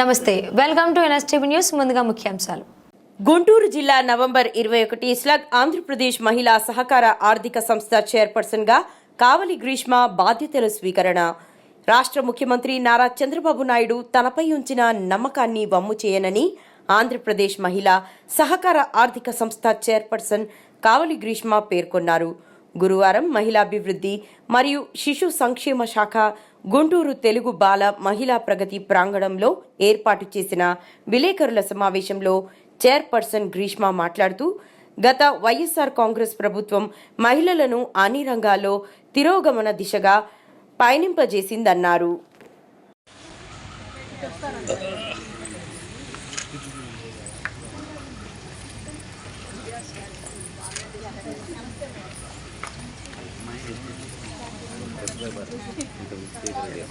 నమస్తే. Welcome to NSTV news ముందుగా ముఖ్యాంశాలు. గుంటూరు జిల్లా నవంబర్ ఇరవై ఒకటి స్లగ్ ఆంధ్రప్రదేశ్ మహిళా సహకార ఆర్థిక సంస్థ చైర్పర్సన్గా కావలి గ్రీష్మ బాధ్యతల స్వీకరణ. రాష్ట్ర ముఖ్యమంత్రి నారా చంద్రబాబు నాయుడు తనపై ఉంచిన నమ్మకాన్ని వమ్ము చేయనని ఆంధ్రప్రదేశ్ మహిళా సహకార ఆర్థిక సంస్థ చైర్పర్సన్ కావలి గ్రీష్మ పేర్కొన్నారు. గురువారం మహిళాభివృద్ధి మరియు శిశు సంక్షేమ శాఖ గుంటూరు తెలుగు బాల మహిళా ప్రగతి ప్రాంగణంలో ఏర్పాటు చేసిన విలేకరుల సమావేశంలో చైర్పర్సన్ గ్రీష్మ మాట్లాడుతూ గత వైఎస్ఆర్ కాంగ్రెస్ ప్రభుత్వం మహిళలను అన్ని రంగాల్లో తిరోగమన దిశగా పయనింపజేసిందన్నారు. 見ていただければ。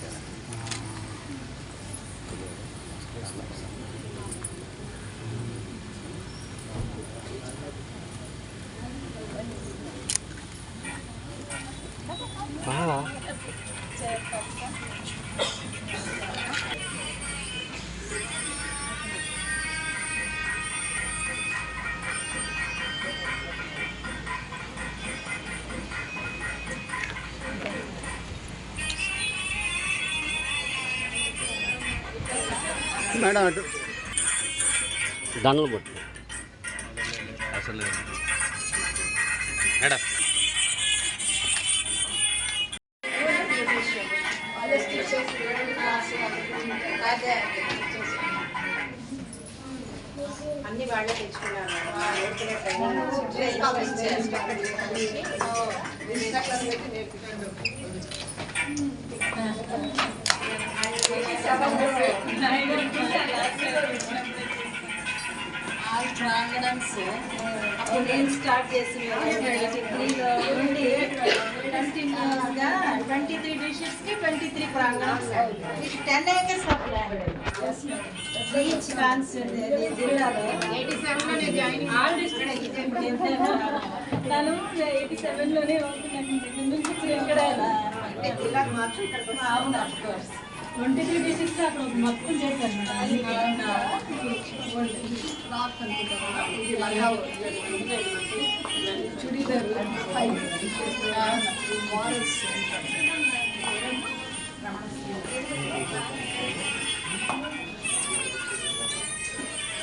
మేడం అటు. దండలు కొట్టు. అసలు మేడం. అన్ని వాళ్ళే తెచ్చుకున్నారు నేర్చుకునే ట్రైనింగ్ అప్పుడు నేను స్టార్ట్ చేసిన త్రీలో నుండి కంటిన్యూస్గా ట్వంటీ త్రీ డిషెస్కి twenty three ప్రాంగణమ్స్ ten acres of land each constituency జిల్లాలో ఎయిటీ సెవెన్లోనే జాయిన్ ఆల్ డిస్ట్రిక్ట్ తను ఎయిటీ సెవెన్లోనే నుంచి ఇక్కడ అంటే జిల్లాకు మాత్రం ఇక్కడ అవును of course twenty three districts అక్కడ మొత్తం చేశారు churidar models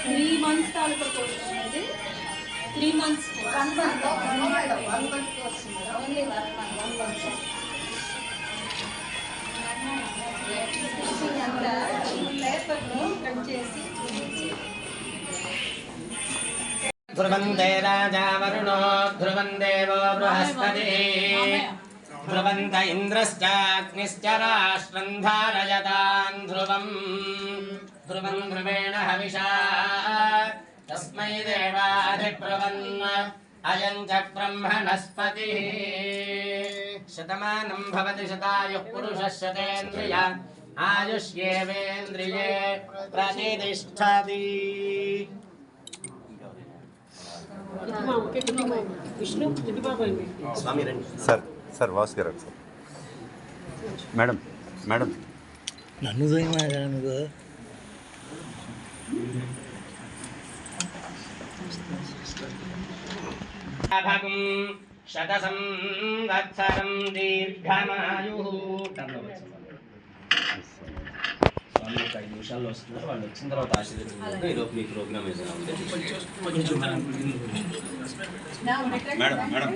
three months taluka course అనేది three months. One month one month course only one month one month. అంతా పేపర్లో కట్ చేసి ధ్రువందే రాజా వరుణో ధ్రువం దేవో బృహస్పతి ధ్రువంత ఇంద్రశ్చాగ్నిశ్చ రాష్ట్రం ధారయతాన్ ధ్రువం ధ్రువం ధ్రువేణ హవిషా తస్మై దేవాధిబ్రువన్ అయం చ బ్రహ్మణస్పతి శతమానం భవతి శతాయుః పురుషः శతేంద్రియ ఆయుష్యేవేంద్రియే ప్రతిష్టతి స్వామి రండి సార్ సార్ వాసు గారు సార్ మేడం మేడం నన్ను దోయమా నువ్వు భగం శతసం వత్సరం దీర్ఘమాయు స్వామి ఒక ఐదు నిమిషాల్లో వస్తున్నారు వాళ్ళు వచ్చిన తర్వాత ఆశీర్వదించారు ఈ లోపు మీ ప్రోగ్రామ్ ఏదైనా ఉంటే మేడం మేడం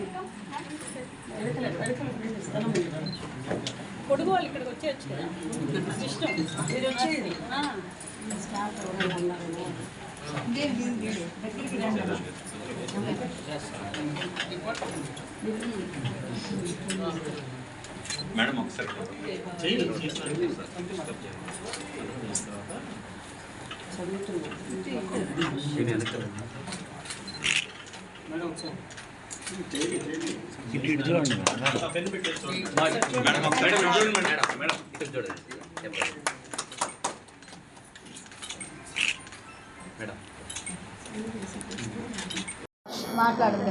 కొడుకు వాళ్ళు ఇక్కడికి వచ్చేయచ్చు కదా ఇష్టం మీరు వచ్చేది ఆ. మేడం ఒకసారి ఇటు ఇటు చూడండి మేడం ఒకసారి చూడండి మేడం మేడం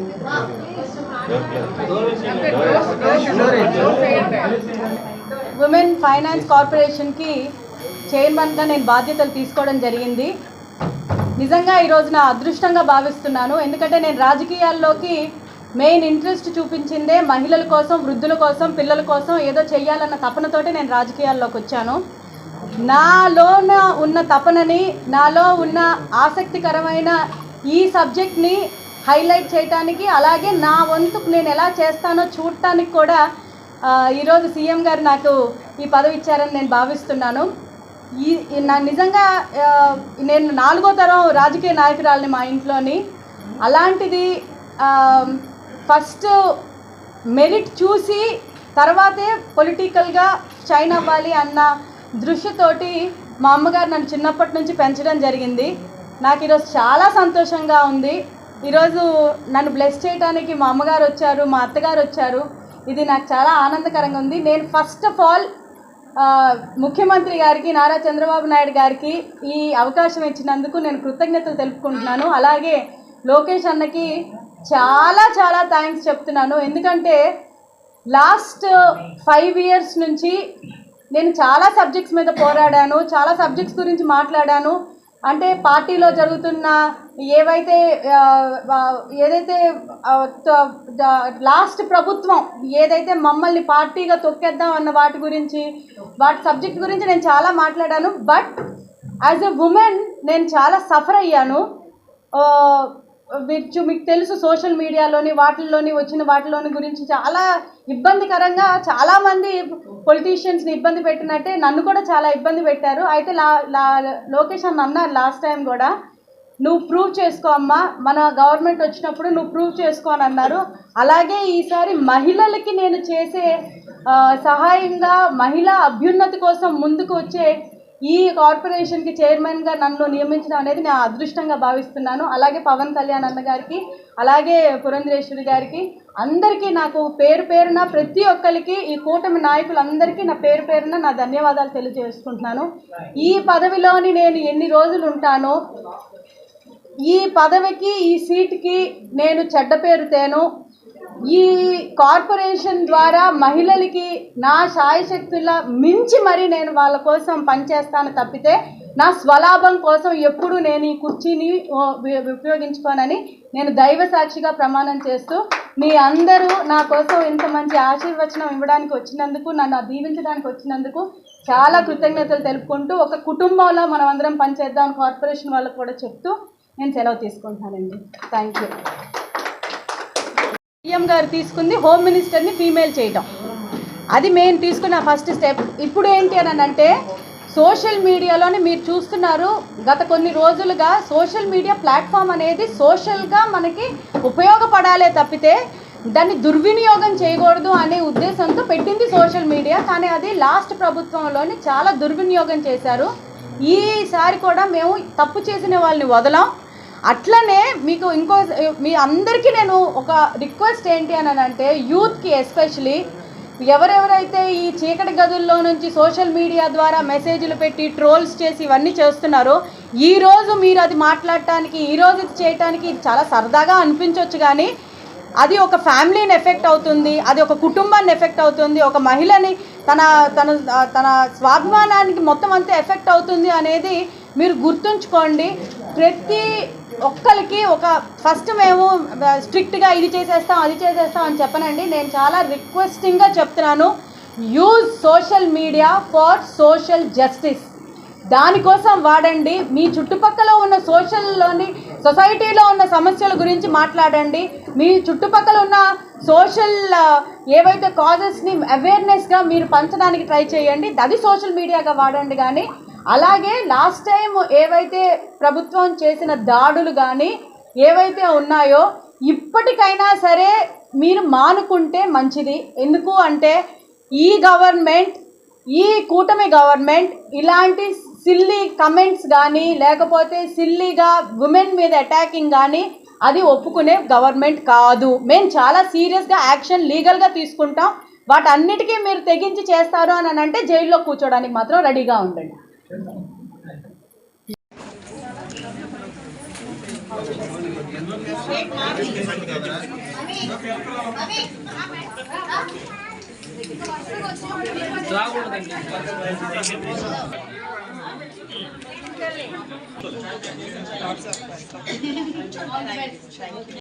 ఉమెన్ ఫైనాన్స్ కార్పొరేషన్కి చైర్మన్గా నేను బాధ్యతలు తీసుకోవడం జరిగింది. నిజంగా ఈరోజు నా అదృష్టంగా భావిస్తున్నాను. ఎందుకంటే నేను రాజకీయాల్లోకి మెయిన్ ఇంట్రెస్ట్ చూపించిందే మహిళల కోసం వృద్ధుల కోసం పిల్లల కోసం ఏదో చేయాలన్న తపనతోటి నేను రాజకీయాల్లోకి వచ్చాను. నాలోన ఉన్న తపనని నాలో ఉన్న ఆసక్తికరమైన ఈ సబ్జెక్ట్ని హైలైట్ చేయటానికి అలాగే నా వంతు నేను ఎలా చేస్తానో చూడటానికి కూడా ఈరోజు సీఎం గారు నాకు ఈ పదవి ఇచ్చారని నేను భావిస్తున్నాను. ఈ నా నిజంగా నేను నాలుగో తరం రాజకీయ నాయకురాలని మా ఇంట్లోని. అలాంటిది ఫస్ట్ మెరిట్ చూసి తర్వాతే పొలిటికల్గా షైన్ అవ్వాలి అన్న దృష్టితోటి మా అమ్మగారు నన్ను చిన్నప్పటి నుంచి పెంచడం జరిగింది. నాకు ఈరోజు చాలా సంతోషంగా ఉంది. ఈరోజు నన్ను బ్లెస్ చేయడానికి మా అమ్మగారు వచ్చారు మా అత్తగారు వచ్చారు. ఇది నాకు చాలా ఆనందకరంగా ఉంది. నేను ఫస్ట్ ఆఫ్ ఆల్ ముఖ్యమంత్రి గారికి నారా చంద్రబాబు నాయుడు గారికి ఈ అవకాశం ఇచ్చినందుకు నేను కృతజ్ఞతలు తెలుపుకుంటున్నాను. అలాగే లోకేష్ అన్నకి చాలా చాలా థ్యాంక్స్ చెప్తున్నాను. ఎందుకంటే లాస్ట్ ఫైవ్ ఇయర్స్ నుంచి నేను చాలా సబ్జెక్ట్స్ మీద పోరాడాను చాలా సబ్జెక్ట్స్ గురించి మాట్లాడాను. అంటే పార్టీలో జరుగుతున్న ఏవైతే ఏదైతే లాస్ట్ ప్రభుత్వం ఏదైతే మమ్మల్ని పార్టీగా తొక్కేద్దాం అన్న వాటి గురించి వాటి సబ్జెక్ట్ గురించి నేను చాలా మాట్లాడాను. బట్ యాజ్ ఎ ఉమెన్ నేను చాలా సఫర్ అయ్యాను. విచ్చు మీకు తెలుసు సోషల్ మీడియాలోని వాటిల్లోని వచ్చిన వాటిలోని గురించి చాలా ఇబ్బందికరంగా చాలామంది పొలిటీషియన్స్ని ఇబ్బంది పెట్టినట్టే నన్ను కూడా చాలా ఇబ్బంది పెట్టారు. అయితే లా లా లోకేష్ అన్న అన్నారు లాస్ట్ టైం కూడా నువ్వు ప్రూవ్ చేసుకో అమ్మా మన గవర్నమెంట్ వచ్చినప్పుడు నువ్వు ప్రూవ్ చేసుకో అని అన్నారు. అలాగే ఈసారి మహిళలకి నేను చేసే సహాయంగా మహిళా అభ్యున్నతి కోసం ముందుకు వచ్చే ఈ కార్పొరేషన్కి చైర్మన్గా నన్ను నియమించడం అనేది నేను అదృష్టంగా భావిస్తున్నాను. అలాగే పవన్ కళ్యాణ్ అన్న గారికి అలాగే పురంధరేశ్వరి గారికి అందరికీ నాకు పేరు పేరున ప్రతి ఒక్కరికి ఈ కూటమి నాయకులందరికీ నా పేరు పేరున నా ధన్యవాదాలు తెలియజేసుకుంటున్నాను. ఈ పదవిలోని నేను ఎన్ని రోజులు ఉంటానో ఈ పదవికి ఈ సీట్కి నేను చెడ్డ పేరుతేను ఈ కార్పొరేషన్ ద్వారా మహిళలకి నా శాయశక్తుల మించి మరి నేను వాళ్ళ కోసం పనిచేస్తాను తప్పితే నా స్వలాభం కోసం ఎప్పుడు నేను ఈ కుర్చీని ఉపయోగించుకోనని నేను దైవ సాక్షిగా ప్రమాణం చేస్తూ మీ అందరూ నా కోసం ఇంత మంచి ఆశీర్వచనం ఇవ్వడానికి వచ్చినందుకు నన్ను దీవించడానికి వచ్చినందుకు చాలా కృతజ్ఞతలు తెలుపుకుంటూ ఒక కుటుంబంలో మనం అందరం పనిచేద్దాం కార్పొరేషన్ వాళ్ళకు కూడా చెప్తూ నేను సెలవు తీసుకుంటానండి. థ్యాంక్ యూ సీఎం గారు తీసుకుంది హోమ్ మినిస్టర్ని ఫీమేల్ చేయటం. అది మెయిన్ తీసుకున్న ఫస్ట్ స్టెప్. ఇప్పుడు ఏంటి అని అంటే సోషల్ మీడియాలోనే మీరు చూస్తున్నారు గత కొన్ని రోజులుగా సోషల్ మీడియా ప్లాట్ఫామ్ అనేది సోషల్గా మనకి ఉపయోగపడాలే తప్పితే దాన్ని దుర్వినియోగం చేయకూడదు అనే ఉద్దేశంతో పెట్టింది సోషల్ మీడియా. కానీ అది లాస్ట్ ప్రభుత్వంలోని చాలా దుర్వినియోగం చేశారు. ఈసారి కూడా మేము తప్పు చేసిన వాళ్ళని వదలం. అట్లనే మీకు ఇంకో మీ అందరికీ నేను ఒక రిక్వెస్ట్ ఏంటి అని అంటే యూత్కి ఎస్పెషలీ ఎవరెవరైతే ఈ చీకటి గదుల్లో నుంచి సోషల్ మీడియా ద్వారా మెసేజ్లు పెట్టి ట్రోల్స్ చేసి ఇవన్నీ చేస్తున్నారో ఈ రోజు మీరు అది మాట్లాడటానికి ఈ రోజు ఇది చేయటానికి చాలా సరదాగా అనిపించవచ్చు కానీ అది ఒక ఫ్యామిలీని ఎఫెక్ట్ అవుతుంది అది ఒక కుటుంబాన్ని ఎఫెక్ట్ అవుతుంది ఒక మహిళని తన తన తన స్వాభిమానానికి మొత్తం అంతా ఎఫెక్ట్ అవుతుంది అనేది మీరు గుర్తుంచుకోండి. ప్రతి ఒక్కరికి ఒక ఫస్ట్ మేము స్ట్రిక్ట్గా ఇది చేసేస్తాం అది చేసేస్తాం అని చెప్పనండి. నేను చాలా రిక్వెస్టింగ్గా చెప్తున్నాను. Use social media for social justice దానికోసం వాడండి. మీ చుట్టుపక్కల ఉన్న సోషల్లోని సొసైటీలో ఉన్న సమస్యల గురించి మాట్లాడండి. మీ చుట్టుపక్కల ఉన్న సోషల్ ఏవైతే కాజెస్ని అవేర్నెస్గా మీరు పంచడానికి ట్రై చేయండి. అది సోషల్ మీడియాగా వాడండి కానీ అలాగే లాస్ట్ టైం ఏవైతే ప్రభుత్వం చేసిన దాడులు కానీ ఏవైతే ఉన్నాయో ఇప్పటికైనా సరే మీరు మానుకుంటే మంచిది. ఎందుకు అంటే ఈ గవర్నమెంట్ ఈ కూటమి గవర్నమెంట్ ఇలాంటి సిల్లీ కమెంట్స్ కానీ లేకపోతే సిల్లీగా ఉమెన్ మీద అటాకింగ్ కానీ అది ఒప్పుకునే గవర్నమెంట్ కాదు. మేము చాలా సీరియస్గా యాక్షన్ లీగల్గా తీసుకుంటాం. వాటన్నిటికీ మీరు తెగించి చేస్తారు అని అంటే జైల్లో కూర్చోడానికి మాత్రం రెడీగా ఉండండి. రాకూడదండి